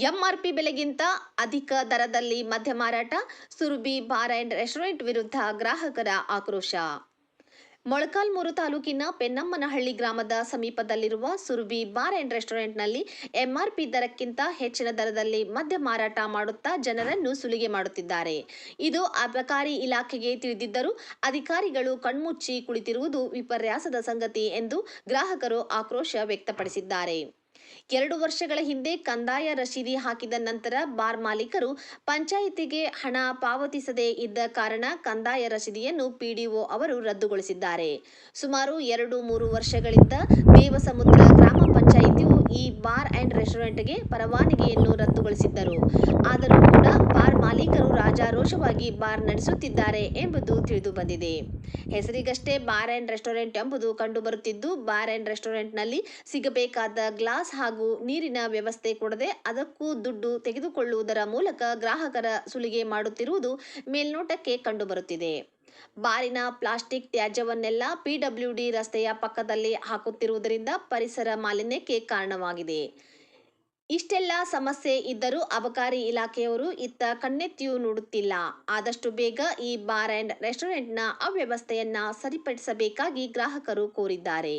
ದರಕ್ಕಿಂತ ಅಧಿಕ ದರದಲ್ಲಿ ಮದ್ಯ ಮಾರಾಟ ಸುರುಬಿ ಬಾರ್ ಅಂಡ್ ರೆಸ್ಟೋರೆಂಟ್ ವಿರುದ್ಧ ಗ್ರಾಹಕರ ಆಕ್ರೋಶ. ಮೊಳಕಾಲ್ಮೂರು ತಾಲೂಕಿನ ಪೆನ್ನಮ್ಮನಹಳ್ಳಿ ಗ್ರಾಮದ ಸಮೀಪದಲ್ಲಿರುವ ಸುರುಬಿ ಬಾರ್ ಅಂಡ್ ರೆಸ್ಟೋರೆಂಟ್ನಲ್ಲಿ ಎಂಆರ್ಪಿ ದರಕ್ಕಿಂತ ಹೆಚ್ಚಿನ ದರದಲ್ಲಿ ಮದ್ಯ ಮಾರಾಟ ಮಾಡುತ್ತಾ ಜನರನ್ನು ಸುಲಿಗೆ ಮಾಡುತ್ತಿದ್ದಾರೆ. ಇದು ಅಬಕಾರಿ ಇಲಾಖೆಗೆ ತಿಳಿದಿದ್ದರೂ ಅಧಿಕಾರಿಗಳು ಕಣ್ಮುಚ್ಚಿ ಕುಳಿತಿರುವುದು ವಿಪರ್ಯಾಸದ ಸಂಗತಿ ಎಂದು ಗ್ರಾಹಕರು ಆಕ್ರೋಶ ವ್ಯಕ್ತಪಡಿಸಿದ್ದಾರೆ. ಎರಡು ವರ್ಷಗಳ ಹಿಂದೆ ಕಂದಾಯ ರಶೀದಿ ಹಾಕಿದ ನಂತರ ಬಾರ್ ಮಾಲೀಕರು ಪಂಚಾಯಿತಿಗೆ ಹಣ ಪಾವತಿಸದೇ ಇದ್ದ ಕಾರಣ ಕಂದಾಯ ರಶೀದಿಯನ್ನು ಪಿಡಿಒ ಅವರು ರದ್ದುಗೊಳಿಸಿದ್ದಾರೆ. ಸುಮಾರು ಎರಡು ಮೂರು ವರ್ಷಗಳಿಂದ ದೇವಸಮುದ್ರ ಗ್ರಾಮ ಪಂಚಾಯಿತಿಯು ಈ ಬಾರ್ ಅಂಡ್ ರೆಸ್ಟೋರೆಂಟ್ಗೆ ಪರವಾನಗಿಯನ್ನು ರದ್ದುಗೊಳಿಸಿದ್ದರು ಆದರೂ ಕೂಡ ಬಾರ್ ಮಾಲೀಕರು ರಾಜಾರೋಷವಾಗಿ ಬಾರ್ ನಡೆಸುತ್ತಿದ್ದಾರೆ ಎಂಬುದು ತಿಳಿದು ಬಂದಿದೆ. ಹೆಸರಿಗಷ್ಟೇ ಬಾರ್ ಅಂಡ್ ರೆಸ್ಟೋರೆಂಟ್ ಎಂಬುದು ಕಂಡುಬರುತ್ತಿದ್ದು ಬಾರ್ ಅಂಡ್ ರೆಸ್ಟೋರೆಂಟ್ನಲ್ಲಿ ಸಿಗಬೇಕಾದ ಗ್ಲಾಸ್ ಹಾಗೂ ನೀರಿನ ವ್ಯವಸ್ಥೆ ಕೊಡದೆ ಅದಕ್ಕೂ ದುಡ್ಡು ತೆಗೆದುಕೊಳ್ಳುವುದರ ಮೂಲಕ ಗ್ರಾಹಕರ ಸುಲಿಗೆ ಮಾಡುತ್ತಿರುವುದು ಮೇಲ್ನೋಟಕ್ಕೆ ಕಂಡುಬರುತ್ತಿದೆ ಬಾರಿನ ಪ್ಲಾಸ್ಟಿಕ್ ತ್ಯಾಜ್ಯವನ್ನೆಲ್ಲ ಪಿಡಬ್ಲ್ಯೂಡಿ ರಸ್ತೆಯ ಪಕ್ಕದಲ್ಲಿ ಹಾಕುತ್ತಿರುವುದರಿಂದ ಪರಿಸರ ಮಾಲಿನ್ಯಕ್ಕೆ ಕಾರಣವಾಗಿದೆ. ಇಷ್ಟೆಲ್ಲ ಸಮಸ್ಯೆ ಇದ್ದರೂ ಅಬಕಾರಿ ಇಲಾಖೆಯವರು ಇತ್ತ ಕಣ್ಣೆತ್ತಿಯೂ ನೋಡುತ್ತಿಲ್ಲ. ಆದಷ್ಟು ಬೇಗ ಈ ಬಾರ್ ಆ್ಯಂಡ್ ರೆಸ್ಟೋರೆಂಟ್ನ ಅವ್ಯವಸ್ಥೆಯನ್ನ ಸರಿಪಡಿಸಬೇಕಾಗಿ ಗ್ರಾಹಕರು ಕೋರಿದ್ದಾರೆ.